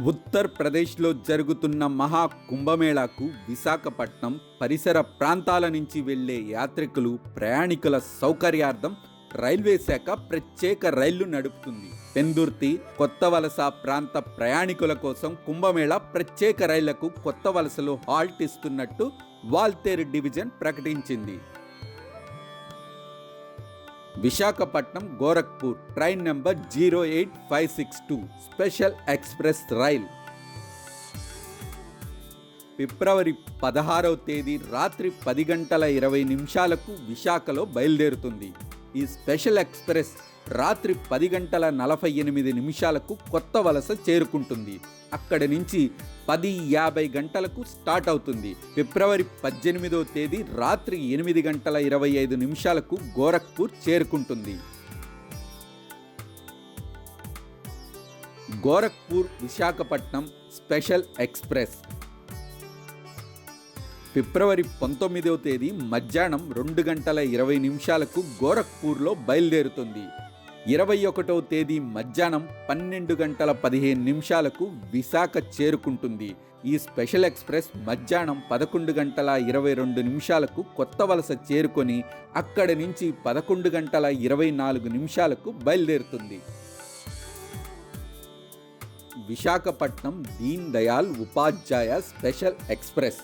ఉత్తరప్రదేశ్లో జరుగుతున్న మహా కుంభమేళాకు విశాఖపట్నం పరిసర ప్రాంతాల నుంచి వెళ్ళే యాత్రికులు ప్రయాణికుల సౌకర్యార్థం రైల్వే శాఖ ప్రత్యేక రైళ్ళు నడుపుతుంది. పెందుర్తి కొత్త వలస ప్రాంత ప్రయాణికుల కోసం కుంభమేళా ప్రత్యేక రైళ్ళకు కొత్త వలసలో హాల్ట్ ఇస్తున్నట్టు వాల్తేరు డివిజన్ ప్రకటించింది. Visakhapatnam Gorakhpur train number zero eight five six two special express rail. ఫిబ్రవరి పదహారవ తేదీ రాత్రి పది గంటల ఇరవై నిమిషాలకు విశాఖలో బయలుదేరుతుంది. ఈ స్పెషల్ ఎక్స్ప్రెస్ రాత్రి పది గంటల నలభై ఎనిమిది నిమిషాలకు కొత్త వలస చేరుకుంటుంది. అక్కడి నుంచి పది యాభై గంటలకు స్టార్ట్ అవుతుంది. ఫిబ్రవరి పద్దెనిమిదో తేదీ రాత్రి ఎనిమిది గంటల ఇరవై ఐదు నిమిషాలకు గోరఖ్పూర్ చేరుకుంటుంది. గోరఖ్పూర్ విశాఖపట్నం స్పెషల్ ఎక్స్ప్రెస్ ఫిబ్రవరి పంతొమ్మిదవ తేదీ మధ్యాహ్నం రెండు గంటల ఇరవై నిమిషాలకు గోరఖ్పూర్లో బయలుదేరుతుంది. ఇరవై ఒకటవ తేదీ మధ్యాహ్నం పన్నెండు గంటల పదిహేను నిమిషాలకు విశాఖ చేరుకుంటుంది. ఈ స్పెషల్ ఎక్స్ప్రెస్ మధ్యాహ్నం పదకొండు గంటల ఇరవై రెండు నిమిషాలకు కొత్త వలస చేరుకొని అక్కడి నుంచి పదకొండు గంటల ఇరవై నాలుగు నిమిషాలకు బయలుదేరుతుంది. విశాఖపట్నం దీన్ దయాల్ ఉపాధ్యాయ స్పెషల్ ఎక్స్ప్రెస్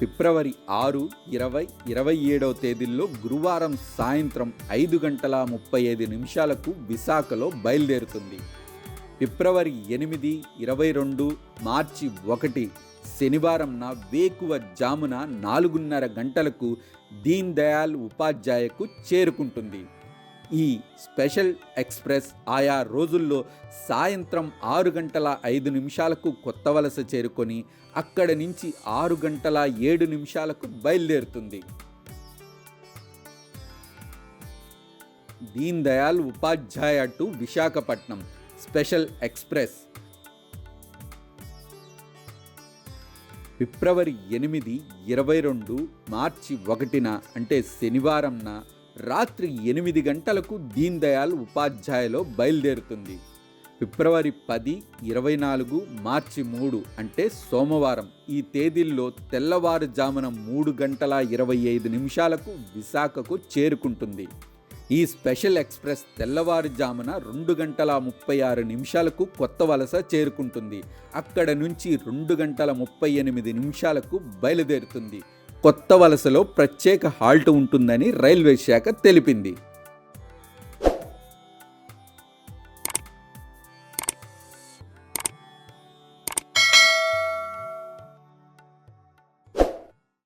ఫిబ్రవరి ఆరు ఇరవై ఇరవై ఏడవ తేదీల్లో గురువారం సాయంత్రం ఐదు గంటల ముప్పై ఐదు నిమిషాలకు విశాఖలో బయలుదేరుతుంది. ఫిబ్రవరి ఎనిమిది ఇరవై రెండు మార్చి ఒకటి శనివారంన వేకువ జామున నాలుగున్నర గంటలకు దీన్ దయాల్ ఉపాధ్యాయకు చేరుకుంటుంది. ఈ స్పెషల్ ఎక్స్ప్రెస్ ఆయా రోజుల్లో సాయంత్రం ఆరు గంటల ఐదు నిమిషాలకు కొత్త వలస చేరుకొని అక్కడి నుంచి ఆరు గంటల ఏడు నిమిషాలకు బయలుదేరుతుంది. Deen Dayal Upadhyaya to Visakhapatnam special express. ఫిబ్రవరి ఎనిమిది ఇరవై రెండు మార్చి ఒకటిన అంటే శనివారంన రాత్రి ఎనిమిది గంటలకు దీన్ దయాల్ ఉపాధ్యాయలో బయలుదేరుతుంది. ఫిబ్రవరి పది ఇరవై నాలుగు మార్చి మూడు అంటే సోమవారం. ఈ తేదీల్లో తెల్లవారుజామున మూడు గంటల ఇరవై ఐదు నిమిషాలకు విశాఖకు చేరుకుంటుంది. ఈ స్పెషల్ ఎక్స్ప్రెస్ తెల్లవారుజామున రెండు గంటల ముప్పై ఆరు నిమిషాలకు కొత్త వలస చేరుకుంటుంది. అక్కడ నుంచి రెండు గంటల ముప్పై ఎనిమిది నిమిషాలకు బయలుదేరుతుంది. కొత్త వలసలో ప్రత్యేక హాల్ట్ ఉంటుందని రైల్వే శాఖ తెలిపింది.